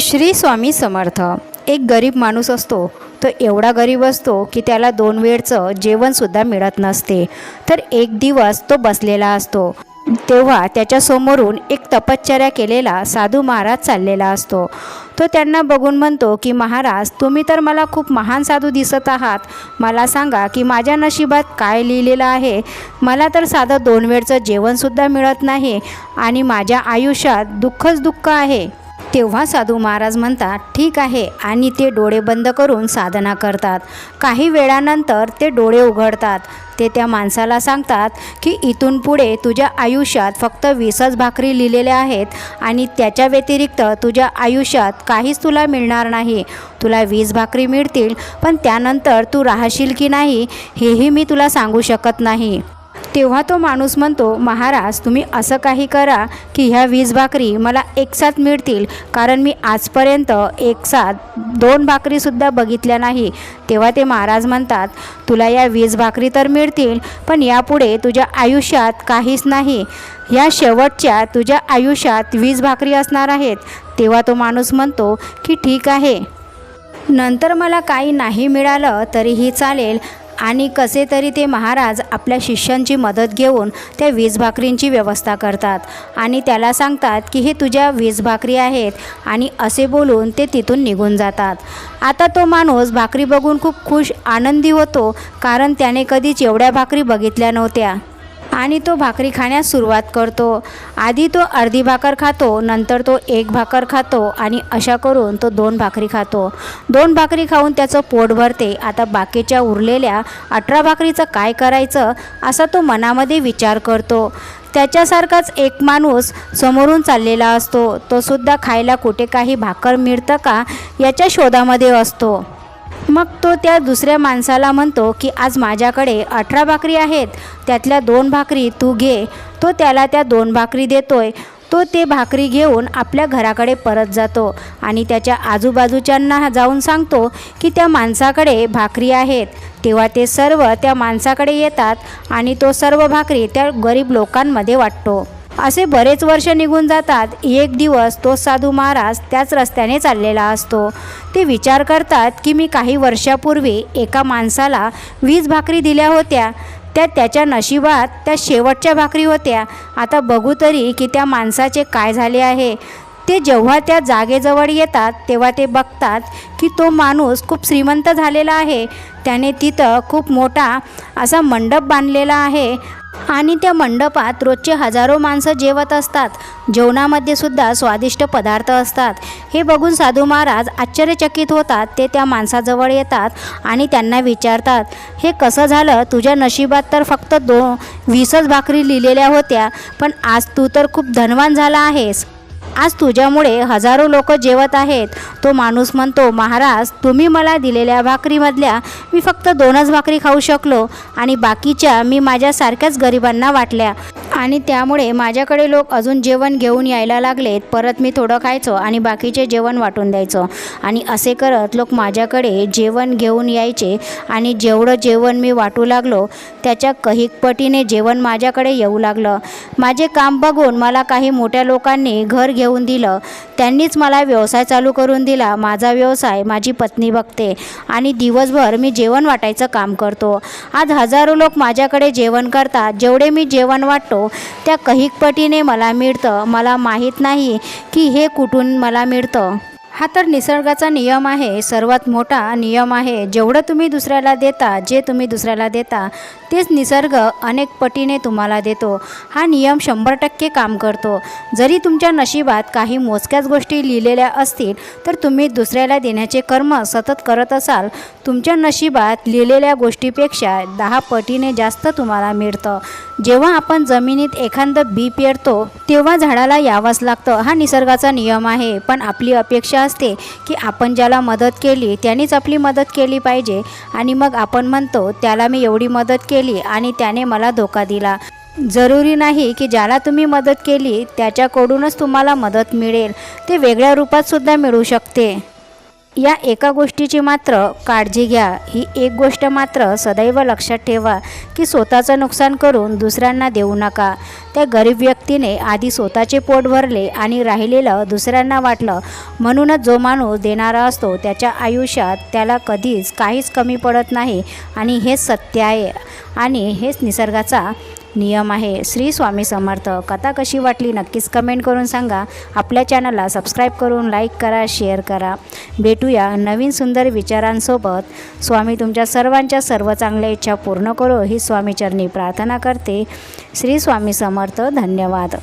श्री स्वामी समर्थ. एक गरीब माणूस असतो तो एवढा गरीब असतो की त्याला दोन वेळचं जेवणसुद्धा मिळत नसते. तर एक दिवस तो बसलेला असतो. तेव्हा त्याच्यासमोरून एक तपश्चर्या केलेला साधू महाराज चाललेला असतो. तो त्यांना बघून म्हणतो की महाराज तुम्ही तर मला खूप महान साधू दिसत आहात. मला सांगा की माझ्या नशिबात काय लिहिलेलं आहे? मला तर साधं दोन वेळचं जेवणसुद्धा मिळत नाही आणि माझ्या आयुष्यात दुःखच दुःख आहे. तेव्हा साधू महाराज म्हणतात ठीक आहे. आणि ते डोळे बंद करून साधना करतात. काही वेळानंतर ते डोळे उघडतात. ते त्या माणसाला सांगतात की इथून पुढे तुझ्या आयुष्यात फक्त वीसच भाकरी लिहिलेल्या आहेत आणि त्याच्या व्यतिरिक्त तुझ्या आयुष्यात काहीच तुला मिळणार नाही. तुला वीस भाकरी मिळतील पण त्यानंतर तू राहशील की नाही हेही मी तुला सांगू शकत नाही. तेव्हा तो माणूस म्हणतो महाराज तुम्ही असं काही करा की ह्या वीज भाकरी मला एकसाथ मिळतील. कारण मी आजपर्यंत एकसाथ दोन भाकरीसुद्धा बघितल्या नाही. तेव्हा ते महाराज म्हणतात तुला या वीज भाकरी तर मिळतील पण यापुढे तुझ्या आयुष्यात काहीच नाही. या शेवटच्या तुझ्या आयुष्यात वीज भाकरी असणार आहेत. तेव्हा तो माणूस म्हणतो की ठीक आहे. नंतर मला काही नाही मिळालं तरीही चालेल. आणि कसे तरी ते महाराज आपल्या शिष्यांची मदत घेऊन त्या वीज भाकरींची व्यवस्था करतात. आणि त्याला सांगतात की हे तुझ्या वीज भाकरी आहेत आणि असे बोलून ते तिथून निघून जातात. आता तो माणूस भाकरी बघून खूप खुश आनंदी होतो कारण त्याने कधीच एवढ्या भाकरी बघितल्या नव्हत्या. आणि तो भाकरी खाण्यास सुरुवात करतो. आधी तो अर्धी भाकर खातो नंतर तो एक भाकर खातो आणि अशा करून तो दोन भाकरी खातो. दोन भाकरी खाऊन त्याचं पोट भरते. आता बाकीच्या उरलेल्या अठरा भाकरीचं काय करायचं असा तो मनामध्ये विचार करतो. त्याच्यासारखाच एक माणूस समोरून चाललेला असतो. तो सुद्धा खायला कुठे काही भाकर मिळतं का याच्या शोधामध्ये असतो. मग तो त्या दुसऱ्या माणसाला म्हणतो की आज माझ्याकडे अठरा भाकरी आहेत त्यातल्या दोन भाकरी तू घे. तो त्याला त्या दोन भाकरी देतोय. तो ते भाकरी घेऊन आपल्या घराकडे परत जातो आणि त्याच्या आजूबाजूच्यांना जाऊन सांगतो की त्या माणसाकडे भाकरी आहेत. तेव्हा ते सर्व त्या माणसाकडे येतात आणि तो सर्व भाकरी त्या गरीब लोकांमध्ये वाटतो. असे बरेच वर्ष निघून जातात. एक दिवस तो साधू महाराज त्याच रस्त्याने चाललेला असतो. ते विचार करतात की मी काही वर्षापूर्वी एका माणसाला वीज भाकरी दिल्या होत्या. त्या त्याच्या नशिबात त्या शेवटच्या भाकरी होत्या. आता बघू तरी की त्या माणसाचे काय झाले आहे. ते जेव्हा त्या जागेजवळ येतात तेव्हा ते बघतात की तो माणूस खूप श्रीमंत झालेला आहे. त्याने तिथं खूप मोठा असा मंडप बांधलेला आहे. आणि त्या मंडपात रोजचे हजारो माणसं जेवत असतात. जेवणामध्ये सुद्धा स्वादिष्ट पदार्थ असतात. हे बघून साधू महाराज आश्चर्यचकित होतात. ते त्या माणसाजवळ येतात आणि त्यांना विचारतात हे कसं झालं? तुझ्या नशिबात तर फक्त दो वीसच भाकरी लिहिलेल्या होत्या पण आज तू तर खूप धनवान झाला आहेस. आज तुझ्यामुळे हजारो लोक जेवत आहेत. तो माणूस म्हणतो महाराज तुम्ही मला दिलेल्या भाकरीमधल्या मी फक्त दोनच भाकरी खाऊ शकलो आणि बाकीच्या मी माझ्यासारख्याच गरिबांना वाटल्या. आणि त्यामुळे माझ्याकडे लोक अजून जेवण घेऊन यायला लागलेत. परत मी थोडं खायचो आणि बाकीचे जेवण वाटून द्यायचो. आणि असे करत लोक माझ्याकडे जेवण घेऊन यायचे आणि जेवढं जेवण मी वाटू लागलो त्याच्या कहीकपटीने जेवण माझ्याकडे येऊ लागलं. माझे काम बघून मला काही मोठ्या लोकांनी घर घेऊन दिलं. त्यांनीच मला व्यवसाय चालू करून दिला. माझा व्यवसाय माझी पत्नी बघते आणि दिवसभर मी जेवण वाटायचं काम करतो. आज हजारो लोक माझ्याकडे जेवण करतात. जेवढे मी जेवण वाटतो त्या कहीकपटीने मला मिळतं. मला माहीत नाही की हे कुठून मला मिळतं. हा तर निसर्गाचा नियम आहे सर्वात मोठा नियम आहे. जेवढं तुम्ही दुसऱ्याला देता जे तुम्ही दुसऱ्याला देता तेच निसर्ग अनेक पटीने तुम्हाला देतो. हा नियम शंभर टक्के काम करतो. जरी तुमच्या नशिबात काही मोजक्याच गोष्टी लिहिलेल्या असतील तर तुम्ही दुसऱ्याला देण्याचे कर्म सतत करत असाल. तुमच्या नशिबात लिहिलेल्या गोष्टीपेक्षा दहा पटीने जास्त तुम्हाला मिळतं. जेव्हा आपण जमिनीत एखादं बी पेरतो तेव्हा झाडाला यावंच लागतं. हा निसर्गाचा नियम आहे पण आपली अपेक्षा असते की आपण ज्याला मदत केली त्यांनीच आपली मदत केली पाहिजे. आणि मग आपण म्हणतो त्याला मी एवढी मदत केली आणि त्याने मला धोका दिला. जरुरी नाही की ज्याला तुम्ही मदत केली त्याच्याकडूनच तुम्हाला मदत मिळेल. ते वेगळ्या रूपात सुद्धा मिळू शकते. या एका गोष्टीची मात्र काळजी घ्या. ही एक गोष्ट मात्र सदैव लक्षात ठेवा की स्वतःचं नुकसान करून दुसऱ्यांना देऊ नका. त्या गरीब व्यक्तीने आधी स्वतःचे पोट भरले आणि राहिलेलं दुसऱ्यांना वाटलं. म्हणूनच जो माणूस देणारा असतो त्याच्या आयुष्यात त्याला कधीच काहीच कमी पडत नाही आणि हेच सत्य आहे. आणि हेच निसर्गाचा नियम आहे. श्री स्वामी समर्थ. कथा कशी वाटली नक्कीच कमेंट करून सांगा. आपल्या चॅनलला सबस्क्राईब करून लाईक करा शेअर करा. भेटूया नवीन सुंदर विचारांसोबत. स्वामी तुमच्या सर्वांच्या सर्व चांगल्या इच्छा पूर्ण करो. ही स्वामीचरणी प्रार्थना करते. श्री स्वामी समर्थ. धन्यवाद.